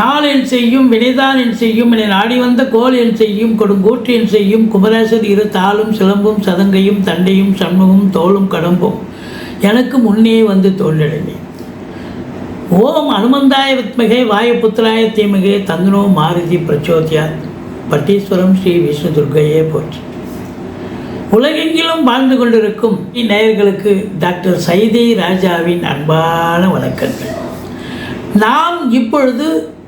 நாள் என் செய்யும் வினைதான் என் செய்யும் என நாடி வந்த கோல் என் செய்யும் கொடுங்கூற்று என் செய்யும் குமரேசர் இரு தாளும் சிலம்பும் சதங்கையும் தண்டையும் சண்முகம் தோளும் கடம்பும். எனக்கு முன்னே வந்து தோன்றடனே ஓம் அனுமந்தாய வித்மகே வாயுபுத்திராய தீமகே தந்தனோ மாருதி பிரச்சோதியா. பட்டீஸ்வரம் ஸ்ரீ விஷ்ணு துர்கையே போற்றி. உலகெங்கிலும் வாழ்ந்து கொண்டிருக்கும் நேயர்களுக்கு டாக்டர் சைதை ராஜாவின் அன்பான வணக்கங்கள். நாம் இப்பொழுது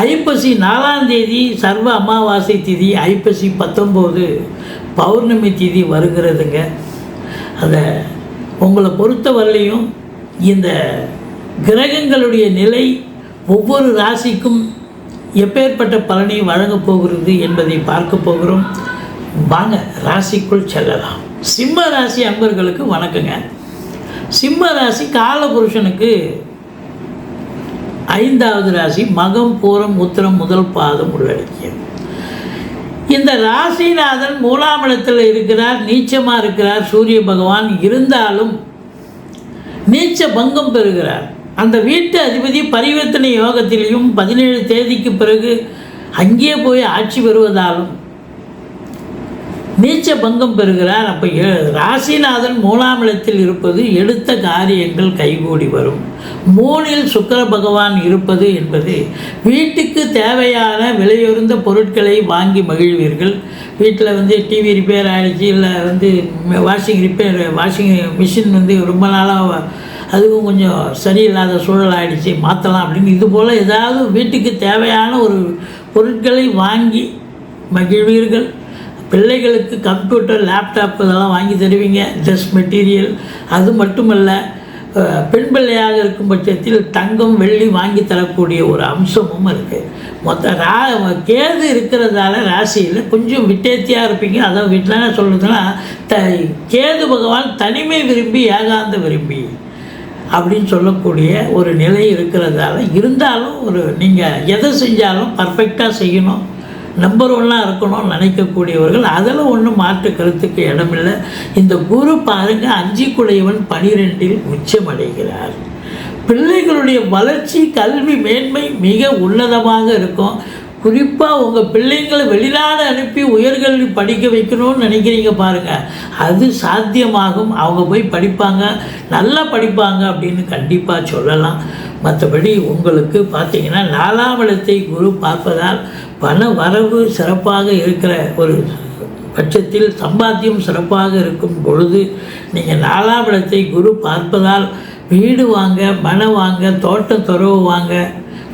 ஐப்பசி நாலாம் தேதி சர்வ அமாவாசை திதி ஐப்பசி பத்தொம்போது பௌர்ணமி திதி வருகிறதுங்க. அந்த உங்களை பொறுத்தவரையிலையும் இந்த கிரகங்களுடைய நிலை ஒவ்வொரு ராசிக்கும் எப்பேற்பட்ட பலனை வழங்கப் போகிறது என்பதை பார்க்க போகிறோம். வாங்க ராசிக்குள் செல்லலாம். சிம்ம ராசி அன்பர்களுக்கு வணக்கங்க. சிம்ம ராசி காலபுருஷனுக்கு ஐந்தாவது ராசி மகம் பூரம் உத்திரம் முதல் பாதம் உள்ளடக்கியது இந்த ராசிநாதன் மூலாம் இடத்தில் இருக்கிறார் நீச்சமாக இருக்கிறார் சூரிய பகவான் இருந்தாலும் நீச்ச பங்கம் பெறுகிறார். அந்த வீட்டு அதிபதி பரிவர்த்தனை யோகத்திலையும் பதினேழு தேதிக்கு பிறகு அங்கே போய் ஆட்சி பெறுவதாலும் நீச்ச பங்கம் பெறுகிறார். அப்போ ராசிநாதன் மூலாம் இடத்தில் இருப்பது எடுத்த காரியங்கள் கைகூடி வரும். மூணில் சுக்கர பகவான் இருப்பது என்பது வீட்டுக்கு தேவையான விலையுறந்த பொருட்களை வாங்கி மகிழ்வீர்கள். வீட்டில் வந்து டிவி ரிப்பேர் ஆகிடுச்சு இல்லை வந்து வாஷிங் ரிப்பேர் வாஷிங் மிஷின் வந்து ரொம்ப நாளாக அதுவும் கொஞ்சம் சரியில்லாத சூழல் ஆகிடுச்சு மாற்றலாம் அப்படின்னு. இது போல் ஏதாவது வீட்டுக்கு தேவையான ஒரு பொருட்களை வாங்கி மகிழ்வீர்கள். பிள்ளைகளுக்கு கம்ப்யூட்டர் லேப்டாப் இதெல்லாம் வாங்கி தருவீங்க ட்ரெஸ் மெட்டீரியல் அது மட்டுமல்ல பெண் பிள்ளையாக இருக்கும் பட்சத்தில் தங்கம் வெள்ளி வாங்கி தரக்கூடிய ஒரு அம்சமும் இருக்குது மொத்த ரா கேது இருக்கிறதால ராசியில் கொஞ்சம் விட்டேத்தியாக இருப்பீங்க. அதான் வீட்டில் என்ன சொல்லுதுன்னா த கேது பகவான் தனிமை விரும்பி ஏகாந்த விரும்பி அப்படின்னு சொல்லக்கூடிய ஒரு நிலை இருக்கிறதால இருந்தாலும் ஒரு நீங்கள் எதை செஞ்சாலும் பர்ஃபெக்டாக செய்யணும். நம்பர் ஒன்னாக இருக்கணும்னு நினைக்கக்கூடியவர்கள் அதில் ஒன்றும் மாற்று கருத்துக்கு இடமில்லை. இந்த குரு பாருங்க அஞ்சு குடையவன் பனிரெண்டில் உச்சமடைகிறார். பிள்ளைகளுடைய வளர்ச்சி கல்வி மேன்மை மிக உன்னதமாக இருக்கும். குறிப்பாக உங்கள் பிள்ளைங்களை வெளிநாடு அனுப்பி உயர்கல்வி படிக்க வைக்கணும்னு நினைக்கிறீங்க பாருங்கள் அது சாத்தியமாகும். அவங்க போய் படிப்பாங்க நல்லா படிப்பாங்க அப்படின்னு கண்டிப்பாக சொல்லலாம். மற்றபடி உங்களுக்கு பார்த்தீங்கன்னா நாலாம் இடத்தை குரு பார்ப்பதால் பண வரவு சிறப்பாக இருக்கிற ஒரு பட்சத்தில் சம்பாத்தியம் சிறப்பாக இருக்கும் பொழுது நீங்கள் நாலாம் இடத்தை குரு பார்ப்பதால் வீடு வாங்க மனை வாங்க தோட்டம் துறவு வாங்க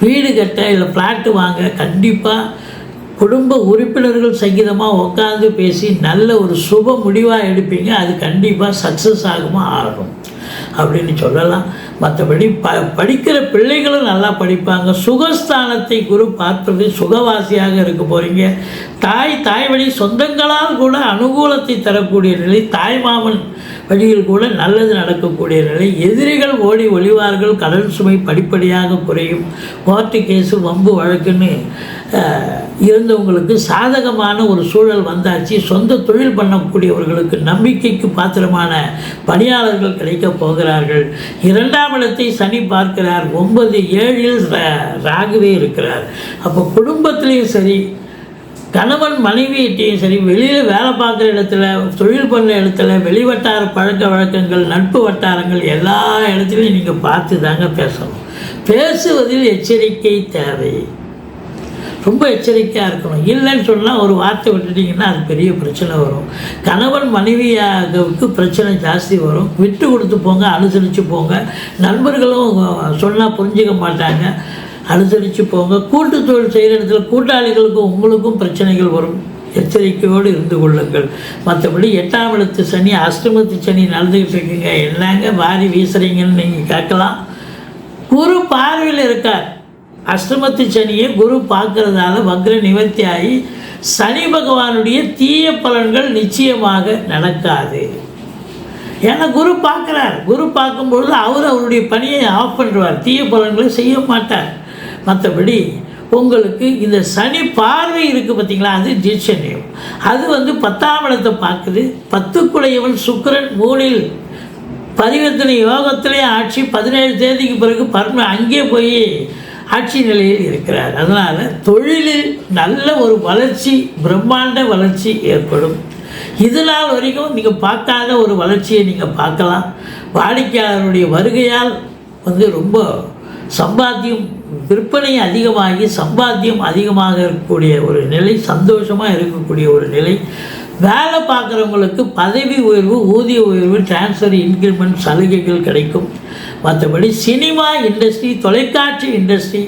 வீடு கட்ட இல்லை ஃப்ளாட்டு வாங்க கண்டிப்பாக குடும்ப உறுப்பினர்கள் சங்கீதமாக உட்காந்து பேசி நல்ல ஒரு சுப முடிவாக எடுப்பீங்க. அது கண்டிப்பாக சக்ஸஸ் ஆகுமா ஆகும். அப்படின்னு சொல்லலாம். மற்றபடி ப படிக்கிற பிள்ளைகளும் நல்லா படிப்பாங்க. சுகஸ்தானத்தை குரு பார்ப்பது சுகவாசியாக இருக்க போகிறீங்க தாய் தாய் வழி சொந்தங்களால் கூட அனுகூலத்தை தரக்கூடிய நிலை தாய் மாமன் வழியில் கூட நல்லது நடக்கக்கூடிய நிலை. எதிரிகள் ஓடி ஒளிவார்கள் கடல் சுமை படிப்படியாக குறையும். கோர்ட்டு கேஸு வம்பு வழக்குன்னு இருந்தவங்களுக்கு சாதகமான ஒரு சூழல் வந்தாச்சு. சொந்த தொழில் பண்ணக்கூடியவர்களுக்கு நம்பிக்கைக்கு பாத்திரமான பணியாளர்கள் கிடைக்கப் போகிறார்கள். இரண்டாம் இடத்தை சனி பார்க்கிறார். ஒன்பது ஏழில் ரா- ராகுவே இருக்கிறார். அப்போ குடும்பத்திலையும் சரி கணவன் மனைவியிட்டையும் சரி வெளியில் வேலை பார்க்குற இடத்துல தொழில் பண்ணுற இடத்துல வெளிவட்டார பழக்க வழக்கங்கள் நட்பு வட்டாரங்கள் எல்லா இடத்துலையும் நீங்கள் பார்த்து தாங்க பேசணும். பேசுவதில் எச்சரிக்கை தேவை. ரொம்ப எச்சரிக்கையாக இருக்கணும். இல்லைன்னு சொன்னால் ஒரு வார்த்தை விட்டுட்டிங்கன்னா அது பெரிய பிரச்சனை வரும். கணவன் மனைவியாகவுக்கு பிரச்சனை ஜாஸ்தி வரும். விட்டு கொடுத்து போங்க அனுசரித்து போங்க. நண்பர்களும் சொன்னால் புரிஞ்சுக்க மாட்டாங்க. அனுசரித்து போங்க. கூட்டு தொழில் செய்கிற இடத்துல கூட்டாளிகளுக்கும் உங்களுக்கும் பிரச்சனைகள் வரும். எச்சரிக்கையோடு இருந்து கொள்ளுங்கள். மற்றபடி எட்டாம் இடத்து சனி அஷ்டமத்து சனி நடந்துக்கிட்டு இருக்குங்க. என்னங்க வாரி வீசுறீங்கன்னு நீங்கள் கேட்கலாம். குரு பார்வையில் இருக்கார். அஷ்டமத்து சனியை குரு பார்க்கறதால வக்ர நிவர்த்தி ஆகி சனி பகவானுடைய தீய பலன்கள் நிச்சயமாக நடக்காது. ஏன்னா குரு பார்க்குறார். குரு பார்க்கும்பொழுது அவர் அவருடைய பணியை ஆஃப் பண்ணுவார் தீய பலன்களை செய்ய மாட்டார். மற்றபடி உங்களுக்கு இந்த சனி பார்வை இருக்குது பார்த்தீங்களா அது ஜீட்சண்யம் அது வந்து பத்தாம் இடத்தை பார்க்குது. பத்துக்குடையவன் சுக்கரன் மூலில் பரிவர்த்தனை யோகத்திலே ஆட்சி பதினேழு தேதிக்கு பிறகு பர்ம அங்கே போய் ஆட்சி நிலையில் இருக்கிறார். அதனால் தொழிலில் நல்ல ஒரு வளர்ச்சி பிரம்மாண்ட வளர்ச்சி ஏற்படும். இது நாள் வரைக்கும் நீங்கள் பார்க்காத ஒரு வளர்ச்சியை நீங்கள் பார்க்கலாம். வாடிக்கையாளருடைய வருகையால் வந்து ரொம்ப சம்பாத்தியம் விற்பனை அதிகமாகி சம்பாத்தியம் அதிகமாக இருக்கக்கூடிய ஒரு நிலை சந்தோஷமாக இருக்கக்கூடிய ஒரு நிலை. வேலை பார்க்குறவங்களுக்கு பதவி உயர்வு ஊதிய உயர்வு டிரான்ஸ்ஃபர் இன்க்ரிமெண்ட் சலுகைகள் கிடைக்கும். மற்றபடி சினிமா இண்டஸ்ட்ரி தொலைக்காட்சி இண்டஸ்ட்ரி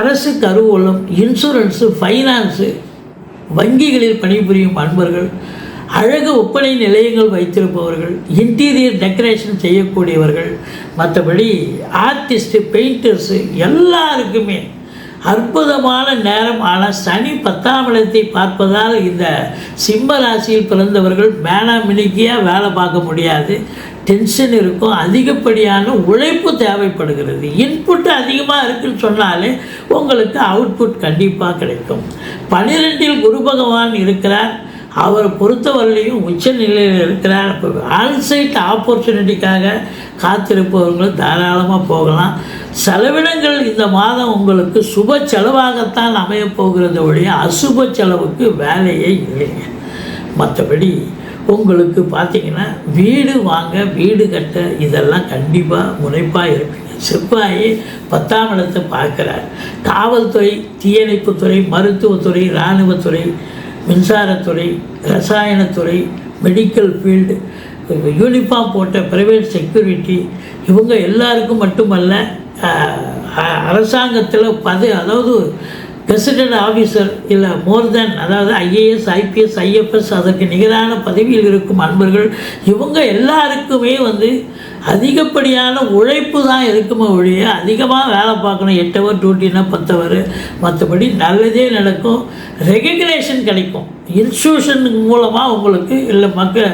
அரசு கருவூலம் இன்சூரன்ஸு ஃபைனான்ஸு வங்கிகளில் பணிபுரியும் அன்பர்கள் அழகு ஒப்பனை நிலையங்கள் வைத்திருப்பவர்கள் இன்டீரியர் டெக்கரேஷன் செய்யக்கூடியவர்கள் மற்றபடி ஆர்டிஸ்ட்டு பெயிண்டர்ஸு எல்லாருக்குமே அற்புதமான நேரம் ஆனால் சனி பத்தாம் இடத்தை பார்ப்பதால் இந்த சிம்ம ராசியில் பிறந்தவர்கள் மேனா மினிக்கியாக வேலை பார்க்க முடியாது. டென்ஷன் இருக்கும். அதிகப்படியான உழைப்பு தேவைப்படுகிறது. இன்புட் அதிகமாக இருக்குன்னு சொன்னாலே உங்களுக்கு அவுட்புட் கண்டிப்பாக கிடைக்கும். பன்னிரெண்டில் குரு பகவான் இருக்கிறார். அவரை பொறுத்தவரையிலையும் உச்ச நிலையில் இருக்கிறார் ஆன்சைட் ஆப்பர்ச்சுனிட்டிக்காக காத்திருப்பவர்கள் தாராளமாக போகலாம். செலவினங்கள் இந்த மாதம் உங்களுக்கு சுப செலவாகத்தான் அமையப் ஒழிய அசுப செலவுக்கு வேலையே இல்லைங்க. மற்றபடி உங்களுக்கு பார்த்தீங்கன்னா வீடு வாங்க வீடு கட்ட இதெல்லாம் கண்டிப்பாக முனைப்பாக இருப்பீங்க. செவ்வாய் பத்தாம் இடத்தை பார்க்குறார். காவல்துறை தீயணைப்புத்துறை மருத்துவத்துறை இராணுவத்துறை மின்சாரத்துறை ரசாயனத்துறை மெடிக்கல் ஃபீல்டு யூனிஃபார்ம் போட்ட ப்ரைவேட் செக்யூரிட்டி இவங்க எல்லாருக்கும் மட்டுமல்ல அரசாங்கத்தில் பது அதாவது பிரசிடென்ட் ஆஃபீஸர் இல்லை மோர் தென் அதாவது ஐஏஎஸ் ஐபிஎஸ் ஐஎஃப்எஸ் அதற்கு நிகரான பதவியில் இருக்கும் அன்பர்கள் இவங்க எல்லாருக்குமே வந்து அதிகப்படியான உழைப்பு தான் இருக்குமே ஒழிய அதிகமாக வேலை பார்க்கணும். எட்டு ஹவர் டியூட்டினா பத்து ஹவர் மற்றபடி நல்லதே நடக்கும். ரெகக்னேஷன் கிடைக்கும். இன்ஸ்டியூஷன் மூலமாக உங்களுக்கு இல்லை மக்கள்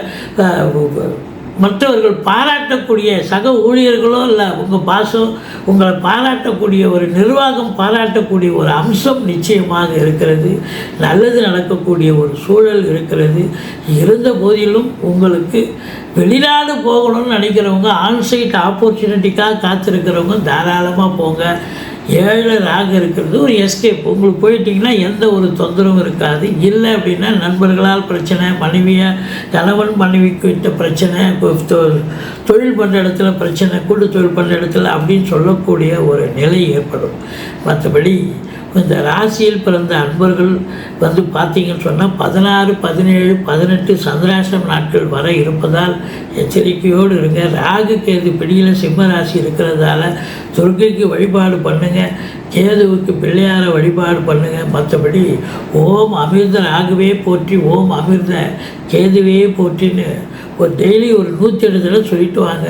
மற்றவர்கள் பாராட்டக்கூடிய சக ஊழியர்களோ இல்லை உங்கள் பாசம் உங்களை பாராட்டக்கூடிய ஒரு நிர்வாகம் பாராட்டக்கூடிய ஒரு அம்சம் நிச்சயமாக இருக்கிறது. நல்லது நடக்கக்கூடிய ஒரு சூழல் இருக்கிறது. இருந்த போதிலும் உங்களுக்கு வெளிநாடு போகணும்னு நினைக்கிறவங்க ஆன்சைட் ஆப்பர்ச்சுனிட்டிக்காக காத்திருக்கிறவங்க தாராளமாக போங்க. ஏழு ராக இருக்கிறது ஒரு எஸ்கேப் உங்களுக்கு போயிட்டீங்கன்னா எந்த ஒரு தொந்தரவும் இருக்காது. இல்லை அப்படின்னா நண்பர்களால் பிரச்சனை மனைவியை கணவன் மனைவிக்கு விட்ட பிரச்சனை இப்போ தொழில் பண்ணுற இடத்துல பிரச்சனை கூட்டு தொழில் பண்ணுற இடத்துல அப்படின்னு சொல்லக்கூடிய ஒரு நிலை ஏற்படும். மற்றபடி இந்த ராசியில் பிறந்த அன்பர்கள் வந்து பார்த்தீங்கன்னு சொன்னால் பதினாறு பதினேழு பதினெட்டு சந்திராசிரம் நாட்கள் வர இருப்பதால் எச்சரிக்கையோடு இருங்க. ராகு கேது பிடியில் சிம்ம ராசி இருக்கிறதால துர்க்கைக்கு வழிபாடு பண்ணுங்கள் கேதுவுக்கு பிள்ளையார வழிபாடு பண்ணுங்கள் மற்றபடி ஓம் அமிர்த ராகுவே போற்றி ஓம் அமிர்த கேதுவே போற்றின்னு ஒரு டெய்லி ஒரு நூற்றி எட்டு தடவை சொல்லிட்டு வாங்க.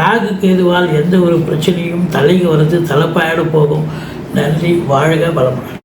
ராகு கேதுவால் எந்த ஒரு பிரச்சனையும் தலைக்கு வர்றது தலைப்பாயிட போகும். நன்றி. வாழ்க வளமுடன்.